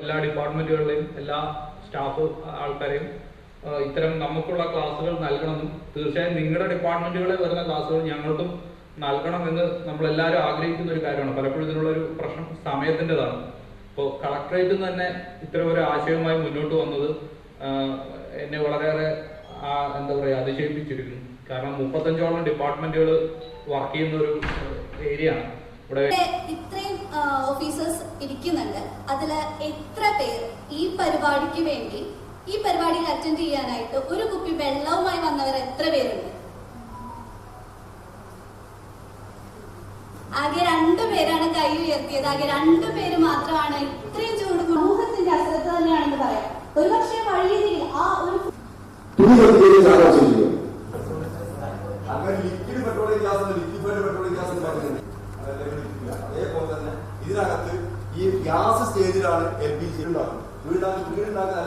എല്ലാ ഡിപ്പാർട്ട്മെന്റുകളിലെയും എല്ലാ സ്റ്റാഫ് ആൾക്കാരെയും ഇത്തരം നമുക്കുള്ള ക്ലാസ്സുകൾ നൽകണമെന്നും തീർച്ചയായും നിങ്ങളുടെ ഡിപ്പാർട്ട്മെന്റുകളിൽ വരുന്ന ക്ലാസ്സുകൾ ഞങ്ങൾക്കും നൽകണമെന്ന് നമ്മളെല്ലാവരും ആഗ്രഹിക്കുന്ന ഒരു കാര്യമാണ്. പലപ്പോഴും ഇതിനുള്ള ഒരു പ്രശ്നം സമയത്തിന്റെതാണ്. ഇപ്പോൾ കളക്ടറേറ്റിൽ നിന്ന് തന്നെ ഇത്തരം ഒരു ആശയവുമായി മുന്നോട്ട് വന്നത് എന്നെ വളരെയേറെ എന്താ പറയുക അതിശയിപ്പിച്ചിരിക്കുന്നു. കാരണം മുപ്പത്തഞ്ചോളം ഡിപ്പാർട്ട്മെന്റുകൾ വർക്ക് ചെയ്യുന്ന ഒരു ഏരിയ ആണ് ഇത്രയും ഓഫീസേഴ്സ് ഇരിക്കുന്നുണ്ട്. അതിൽ എത്ര പേർ ഈ പരിപാടിക്ക് വേണ്ടി ഈ പരിപാടിയിൽ അറ്റൻഡ് ചെയ്യാനായിട്ട് ഒരു കുപ്പി വെള്ളവുമായി വന്നവർ എത്ര പേരുണ്ട്? ആകെ രണ്ടു പേരാണ് കൈ ഉയർത്തിയത്. ആകെ രണ്ടു പേര് മാത്രമാണ് ഇത്രയും ചൂട് സമൂഹത്തിന്റെ അശ്രദ്ധ തന്നെയാണെന്ന് പറയാം. ഒരു പക്ഷേ വഴിയിൽ ആ ഒരു അങ്ങനെ liquid petroleum gas liquefied petroleum gas എന്ന് പറയുന്നത് അതെല്ലാം ഇല്ല. അതേപോലെ തന്നെ ഇതിനകത്ത് ഈ ഗ്യാസ് സ്റ്റേജിലാണ് എൽ പി ജി ഉണ്ടാക്കുന്നത്. വീടുണ്ടാക്കി വീടുണ്ടാക്കാൻ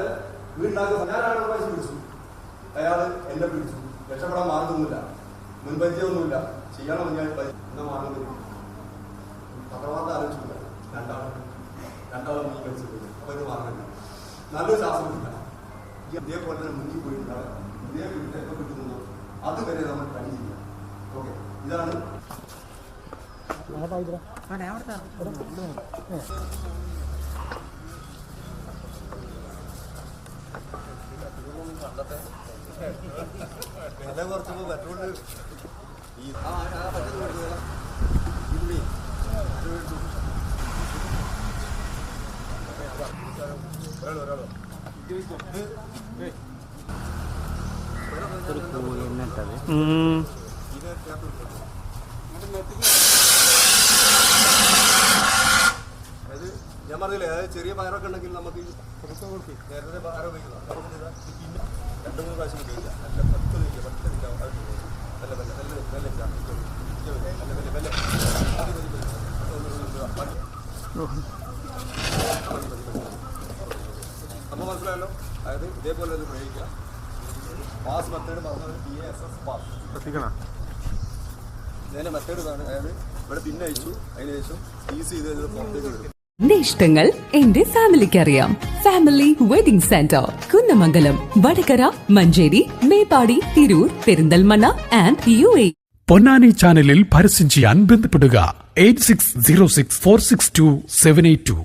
വീടുണ്ടാക്കുന്ന ഞാനാണ് പൈസ പിടിച്ചു. അയാൾ എന്നെ പിടിച്ചു. രക്ഷപ്പെടാൻ മാർഗമൊന്നുമില്ല മുൻപരിചയമൊന്നുമില്ല. ചെയ്യണം ഞാൻ എന്നാ മാർഗം പത്രവാർത്ത ആലോചിച്ചില്ല രണ്ടാളും രണ്ടാളും നീ മരിച്ചിട്ടുണ്ട് അപ്പൊ ഇത് മാർഗമില്ല നല്ലൊരു ശാസ്ത്രമില്ല ഇതേപോലെ തന്നെ മുന്നിൽ പോയിട്ടുണ്ടാകും ഇതേ വീട്ടിൽ എപ്പോൾ കിട്ടുന്നുണ്ടോ അതുവരെ നമ്മൾ ചെയ്യാം ഓക്കെ. ഇതാണ് വില കുറച്ചപ്പോൾ പെട്രോൾ ഈ ആ പറ്റത് കൊടുക്കുക ഇല്ലേ അത് വേണ്ടു ഞാൻ പറഞ്ഞില്ലേ അതായത് ചെറിയ പയറൊക്കെ ഉണ്ടെങ്കിൽ നമുക്ക് നേരത്തെ പയർ ഉപയോഗിക്കണം നമുക്ക് രണ്ട് മൂന്ന് പ്രാവശ്യം ഉപയോഗിക്കാം നല്ല പത്ത് നിൽക്കുക പത്ത് നിൽക്കാം നല്ല നല്ല നല്ല നല്ല നല്ല നല്ല നല്ല അപ്പോൾ മനസ്സിലായല്ലോ? അതായത് ഇതേപോലെ തന്നെ പ്രയോഗിക്കുക പാസ് മെത്തേഡ് പറഞ്ഞത് പി എസ് എസ് പാസ്. ശ്രദ്ധിക്കണം. മെത്തേഡ് ഇതാണ്. അതായത് ഇവിടെ പിന്നെ അയച്ചു. അതിന് ശേഷം ഈസ് ചെയ്ത് പുറത്തേക്ക് വരും എന്റെ ഇഷ്ടങ്ങൾ എന്റെ ഫാമിലിക്ക് അറിയാം family wedding centre Kunnamangalam Vadakara Manjeri Meppadi Tirur Perinthalmanna and U A Ponnani ചാനലിൽ പരസ്യം ചെയ്യാൻ ബന്ധപ്പെടുക. Eight six zero six four six two seven eight two